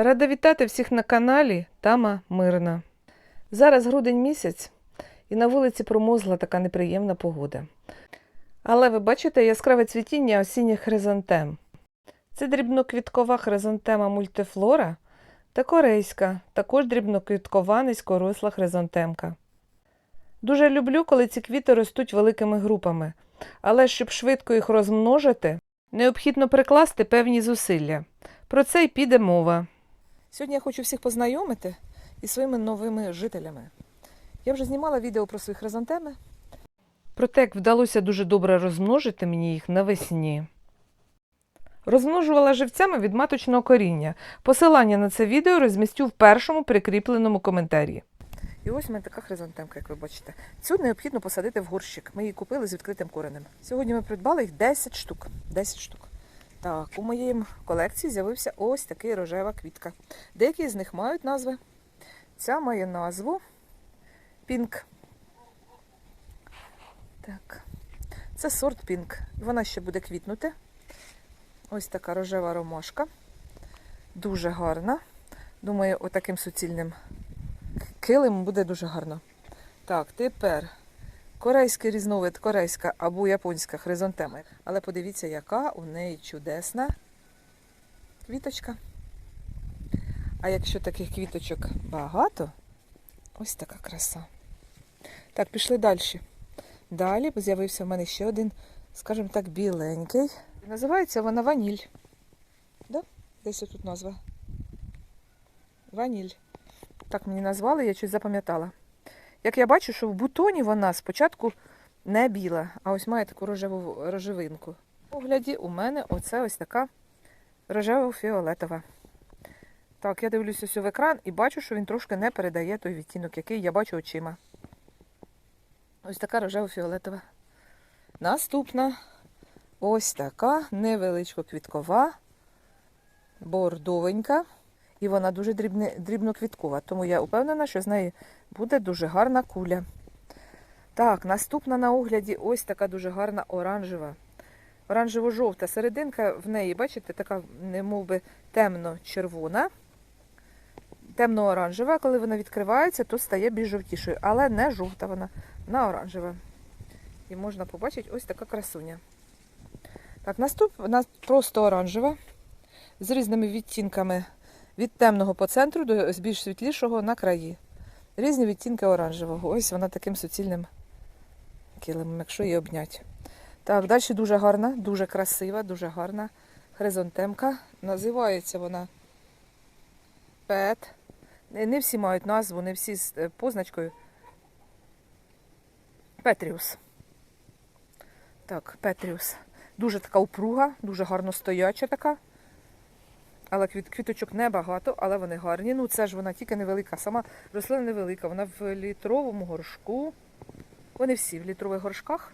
Рада вітати всіх на каналі Тама Мирна. Зараз грудень місяць, і на вулиці промозла така неприємна погода. Але ви бачите яскраве цвітіння осінніх хризантем. Це дрібноквіткова хризантема мультифлора та корейська, також дрібноквіткова низькоросла хризантемка. Дуже люблю, коли ці квіти ростуть великими групами, але щоб швидко їх розмножити, необхідно прикласти певні зусилля. Про це й піде мова. Сьогодні я хочу всіх познайомити із своїми новими жителями. Я вже знімала відео про свої хризантеми. Проте, як вдалося дуже добре розмножити мені їх навесні. Розмножувала живцями від маточного коріння. Посилання на це відео розмістю в першому прикріпленому коментарі. І ось у мене така хризантемка, як ви бачите. Цю необхідно посадити в горщик. Ми її купили з відкритим коренем. Сьогодні ми придбали їх 10 штук. 10 штук. Так, у моїй колекції з'явився ось такий рожева квітка. Деякі з них мають назви. Ця має назву Пінк. Так. Це сорт Пінк. Вона ще буде квітнути. Ось така рожева ромашка. Дуже гарна. Думаю, отаким суцільним килим буде дуже гарно. Так, тепер корейський різновид, корейська або японська хризантема. Але подивіться, яка у неї чудесна квіточка. А якщо таких квіточок багато, ось така краса. Так, пішли далі. Далі з'явився в мене ще один, скажімо так, біленький. Називається вона ваніль. Да? Десь тут назва. Ваніль. Так мені назвали, я щось запам'ятала. Як я бачу, що в бутоні вона спочатку не біла, а ось має таку рожеву рожевинку. В огляді у мене оце ось така рожево-фіолетова. Так, я дивлюся ось в екран і бачу, що він трошки не передає той відтінок, який я бачу очима. Ось така рожево-фіолетова. Наступна ось така невеличко квіткова, бордовенька. І вона дуже дрібне, дрібноквіткова, тому я впевнена, що з неї буде дуже гарна куля. Так, наступна на огляді ось така дуже гарна оранжева. Оранжево-жовта серединка в неї, бачите, така немов би темно-червона, темно-оранжева. Коли вона відкривається, то стає більш жовтішою, але не жовта вона, вона оранжева. І можна побачити ось така красуня. Так, наступна просто оранжева з різними відтінками від темного по центру до більш світлішого на краї. Різні відтінки оранжевого. Ось вона таким суцільним килимом, якщо її обнять. Так, далі дуже гарна, дуже красива, дуже гарна хризантемка. Називається вона Пет. Не не всі мають назву, не всі з е, позначкою. Петріус. Так, Петріус. Дуже така упруга, дуже гарно стояча така. Але квіточок небагато, але вони гарні. Ну, це ж вона тільки невелика. Сама рослина невелика. Вона в літровому горшку. Вони всі в літрових горшках.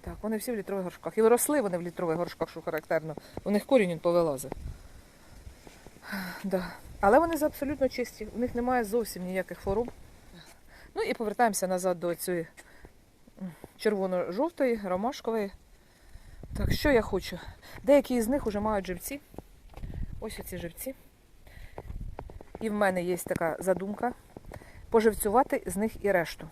Так, вони всі в літрових горшках. І росли вони в літрових горшках, що характерно. У них корінь він повилазив. Да. Але вони абсолютно чисті. У них немає зовсім ніяких хвороб. Ну і повертаємося назад до цієї червоно-жовтої, ромашкової. Так, що я хочу? Деякі з них вже мають живці. Ось оці живці. І в мене є така задумка поживцювати з них і решту.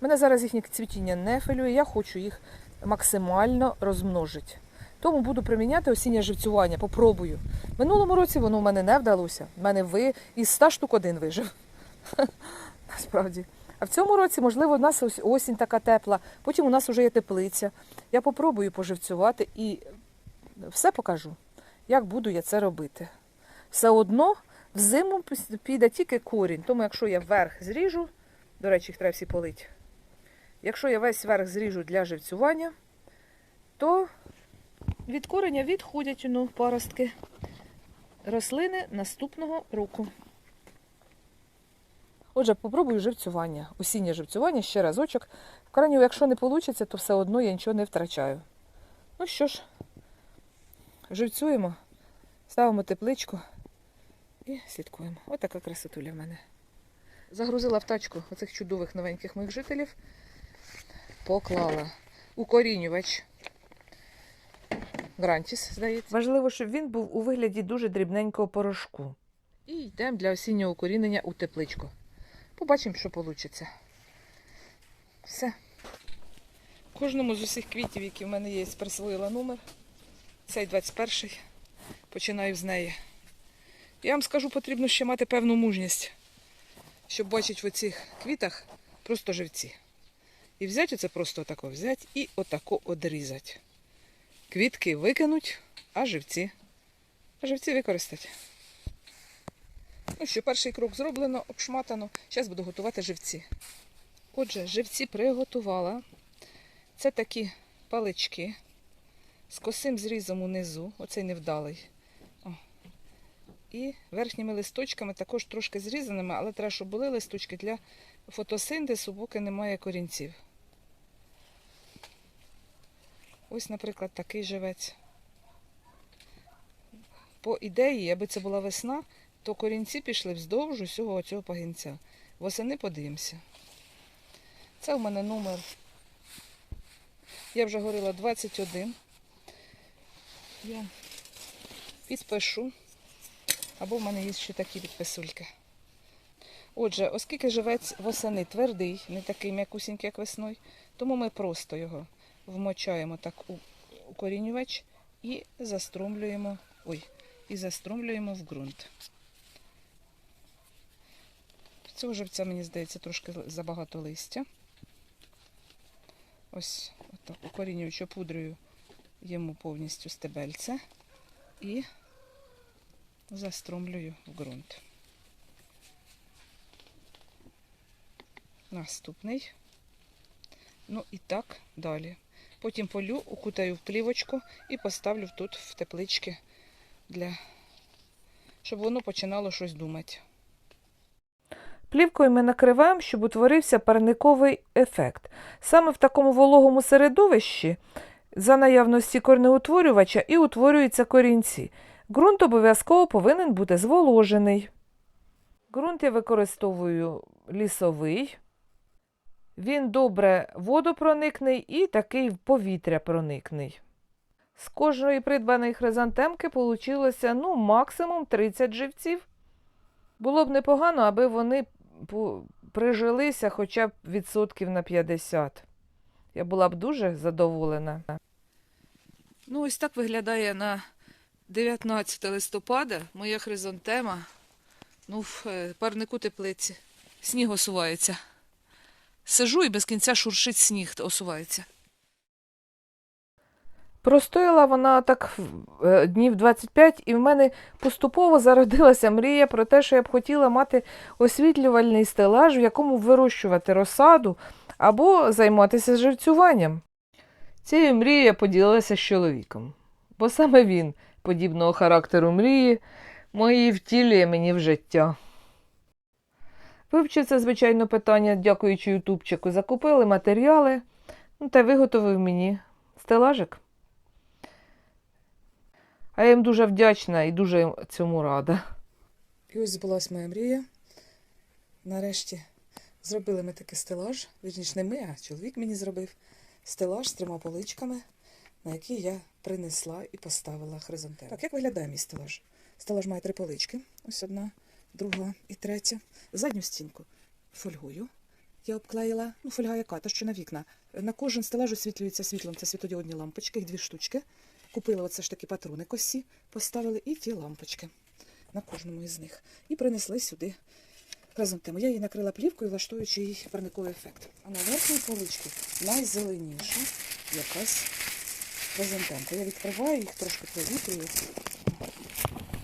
Мене зараз їхнє цвітіння не хвилює, я хочу їх максимально розмножити. Тому буду приміняти осіннє живцювання, попробую. Минулому році воно в мене не вдалося. В мене ви із 100 штук один вижив. Насправді. А в цьому році, можливо, у нас осінь така тепла, потім у нас вже є теплиця. Я попробую поживцювати і все покажу як буду я це робити. Все одно взиму піде тільки корінь, тому якщо я вверх зріжу, до речі, їх треба всі полити. Якщо я весь верх зріжу для живцювання, то від кореня відходять ну, паростки рослини наступного року. Отже, попробую живцювання. Осіннє живцювання ще разочок. В крайньому, якщо не вийде, то все одно я нічого не втрачаю. Ну що ж, живцюємо, ставимо тепличку і слідкуємо. Ось така красотуля в мене. Загрузила в тачку оцих чудових новеньких моїх жителів, поклала укорінювач Грантіс, здається. Важливо, щоб він був у вигляді дуже дрібненького порошку. І йдемо для осіннього укорінення у тепличку. Побачимо, що вийде. Все. Кожному з усіх квітів, які в мене є, присвоїла номер. Цей 21-й. Починаю з неї. Я вам скажу, потрібно ще мати певну мужність, щоб бачити в оцих квітах просто живці. І взяти оце просто отако взяти і отако одрізати. Квітки викинуть, а живці. А живці використати. Ну що, перший крок зроблено, обшматано. Зараз буду готувати живці. Отже, живці приготувала. Це такі палички з косим зрізом унизу, оцей невдалий. О. І верхніми листочками також трошки зрізаними, але треба, щоб були листочки для фотосинтезу, поки немає корінців. Ось, наприклад, такий живець. По ідеї, аби це була весна, то корінці пішли вздовж усього цього пагінця. Восени подивимося. Це в мене номер. Я вже говорила 21. Я підпишу. Або в мене є ще такі підписульки. Отже, оскільки живець восени твердий, не такий м'якусінький, як весною, тому ми просто його вмочаємо так у укорінювач і заструмлюємо, ой, і заструмлюємо в ґрунт. Цього живця, мені здається, трошки забагато листя. Ось отак укорінюючи пудрою йому повністю стебельце і заструмлюю в ґрунт. Наступний. Ну і так далі. Потім полю, укутаю в плівочку і поставлю тут в теплички, для... щоб воно починало щось думати. Плівкою ми накриваємо, щоб утворився парниковий ефект. Саме в такому вологому середовищі, за наявності корнеутворювача, і утворюються корінці. Ґрунт обов'язково повинен бути зволожений. Ґрунт я використовую лісовий. Він добре водопроникний і такий повітря проникний. З кожної придбаної хризантемки вийшло ну, максимум 30 живців. Було б непогано, аби вони прижилися хоча б відсотків на 50. Я була б дуже задоволена. Ну, ось так виглядає на 19 листопада моя хризантема. Ну, в е, парнику теплиці. Сніг осувається. Сижу і без кінця шуршить сніг, осувається. Простояла вона так е, днів 25, і в мене поступово зародилася мрія про те, що я б хотіла мати освітлювальний стелаж, в якому вирощувати розсаду або займатися живцюванням. Цією мрією я поділилася з чоловіком, бо саме він, подібного характеру мрії, мої втілює мені в життя. Вивчив це, звичайно, питання, дякуючи Ютубчику, закупили матеріали, ну, та виготовив мені стелажик. А я їм дуже вдячна і дуже цьому рада. І ось збулась моя мрія. Нарешті зробили ми такий стелаж. Вірніше, не ми, а чоловік мені зробив стелаж з трьома поличками, на які я принесла і поставила хризантему. Так, як виглядає мій стелаж? Стелаж має три полички. Ось одна, друга і третя. Задню стінку фольгою. Я обклеїла, ну, фольга яка, та що на вікна. На кожен стелаж освітлюється світлом. Це світодіодні лампочки, їх дві штучки. Купила оце ж такі патрони косі, поставили і ті лампочки на кожному із них. І принесли сюди хризантему. Я її накрила плівкою, влаштуючи їй парниковий ефект. А на верхній поличці найзеленіша якась хризантемка. Я відкриваю їх, трошки провітрюю.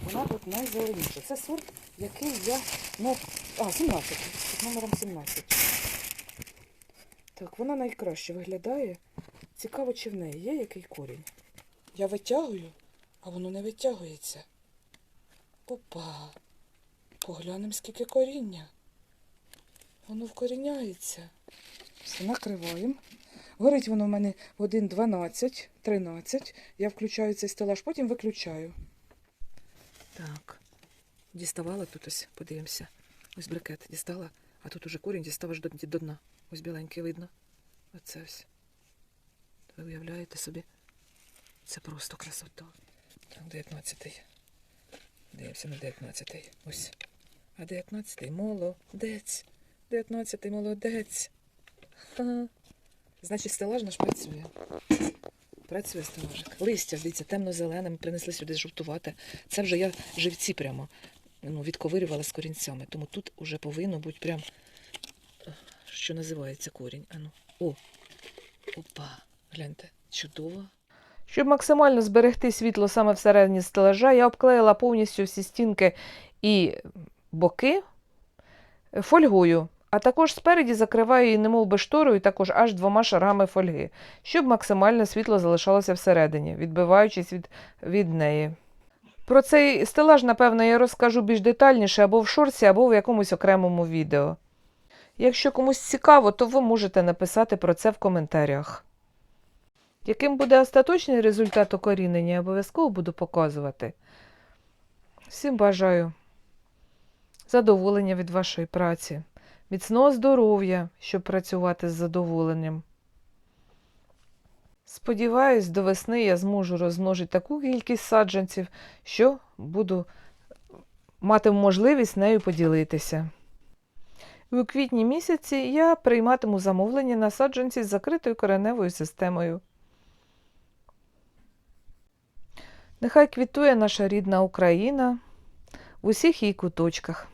Вона тут найзеленіша. Це сорт, який я. Ну, а, 17. Під номером 17. Так, вона найкраще виглядає. Цікаво, чи в неї є який корінь. Я витягую, а воно не витягується. Опа. Поглянемо, скільки коріння. Воно вкоріняється. Все, накриваємо. Горить воно в мене в 1, 12, 13. Я включаю цей стелаж, потім виключаю. Так. Діставала тут ось, подивимося. Ось брикет дістала, а тут уже корінь діставаш до, до дна. Ось біленький видно. Оце ось. Ви уявляєте собі? Це просто красота. Так, 19-й. Дивимося на 19-й. Ось. А 19-й молодець. 19-й молодець. Ха. Значить, стелаж наш працює. Працює стелажик. Листя, дивіться, темно-зелене, ми принесли сюди жовтувати. Це вже я живці прямо ну, відковирювала з корінцями. Тому тут вже повинно бути прям, що називається корінь. Ану. О! Опа! Гляньте, чудово. Щоб максимально зберегти світло саме всередині стелажа, я обклеїла повністю всі стінки і боки фольгою, а також спереді закриваю її немов би шторою, також аж двома шарами фольги, щоб максимально світло залишалося всередині, відбиваючись від, від неї. Про цей стелаж, напевно, я розкажу більш детальніше або в шорці, або в якомусь окремому відео. Якщо комусь цікаво, то ви можете написати про це в коментарях. Яким буде остаточний результат укорінення, я обов'язково буду показувати. Всім бажаю задоволення від вашої праці, міцного здоров'я, щоб працювати з задоволенням. Сподіваюсь, до весни я зможу розмножити таку кількість саджанців, що буду мати можливість нею поділитися. У квітні місяці я прийматиму замовлення на саджанці з закритою кореневою системою. Нехай квітує наша рідна Україна в усіх її куточках.